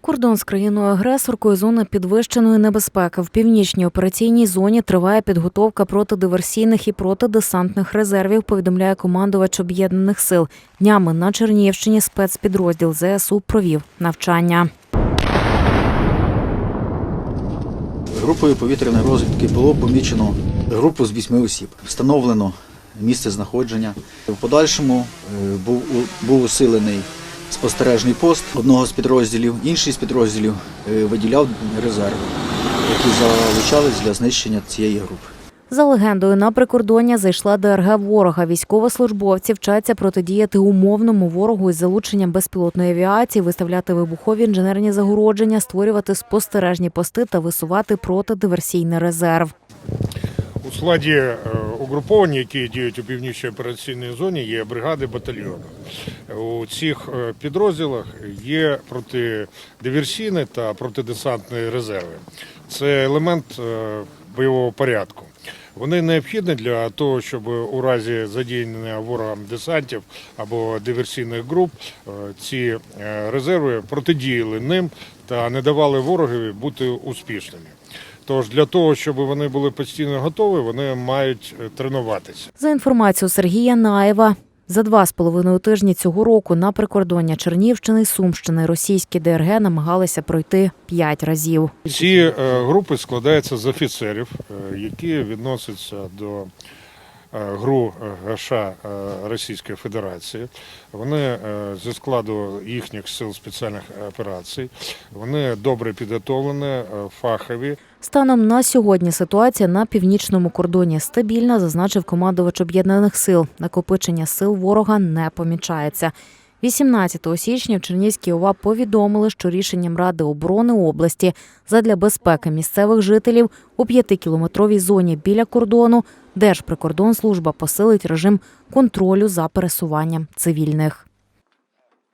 Кордон з країною-агресоркою зона підвищеної небезпеки. В північній операційній зоні триває підготовка протидиверсійних і протидесантних резервів. Повідомляє командувач об'єднаних сил. Днями на Чернігівщині спецпідрозділ ЗСУ провів навчання. Групою повітряної розвідки було помічено групу з вісьми осіб. Встановлено місце знаходження. В подальшому е, був, був усилений спостережний пост одного з підрозділів. Інший з підрозділів е, виділяв резерв, які залучались для знищення цієї групи. За легендою, на прикордоння зайшла ДРГ ворога. Військовослужбовці вчаться протидіяти умовному ворогу із залученням безпілотної авіації, виставляти вибухові інженерні загородження, створювати спостережні пости та висувати протидиверсійний резерв. У складі е, угруповань, які діють у північній операційній зоні, є бригади батальйони. У цих е, підрозділах є протидиверсійні та протидесантні резерви. Це елемент е, бойового порядку. Вони необхідні для того, щоб у разі задіяння ворогам десантів або диверсійних груп ці резерви протидіяли ним та не давали ворогові бути успішними. Тож для того, щоб вони були постійно готові, вони мають е, тренуватися. За інформацією Сергія Наєва, за два з половиною тижні цього року на прикордоння Чернівщини, Сумщини російські ДРГ намагалися пройти п'ять разів. Ці е, групи складаються з офіцерів, е, які відносяться до ГРУ е, ГШ е, Російської Федерації. Вони е, зі складу їхніх сил спеціальних операцій. Вони добре підготовлені, е, фахові. Станом на сьогодні ситуація на північному кордоні стабільна, зазначив командувач об'єднаних сил. Накопичення сил ворога не помічається. 18 січня в Чернівській ОВА повідомили, що рішенням Ради оборони області задля безпеки місцевих жителів у п'ятикілометровій зоні біля кордону Держприкордонслужба посилить режим контролю за пересуванням цивільних.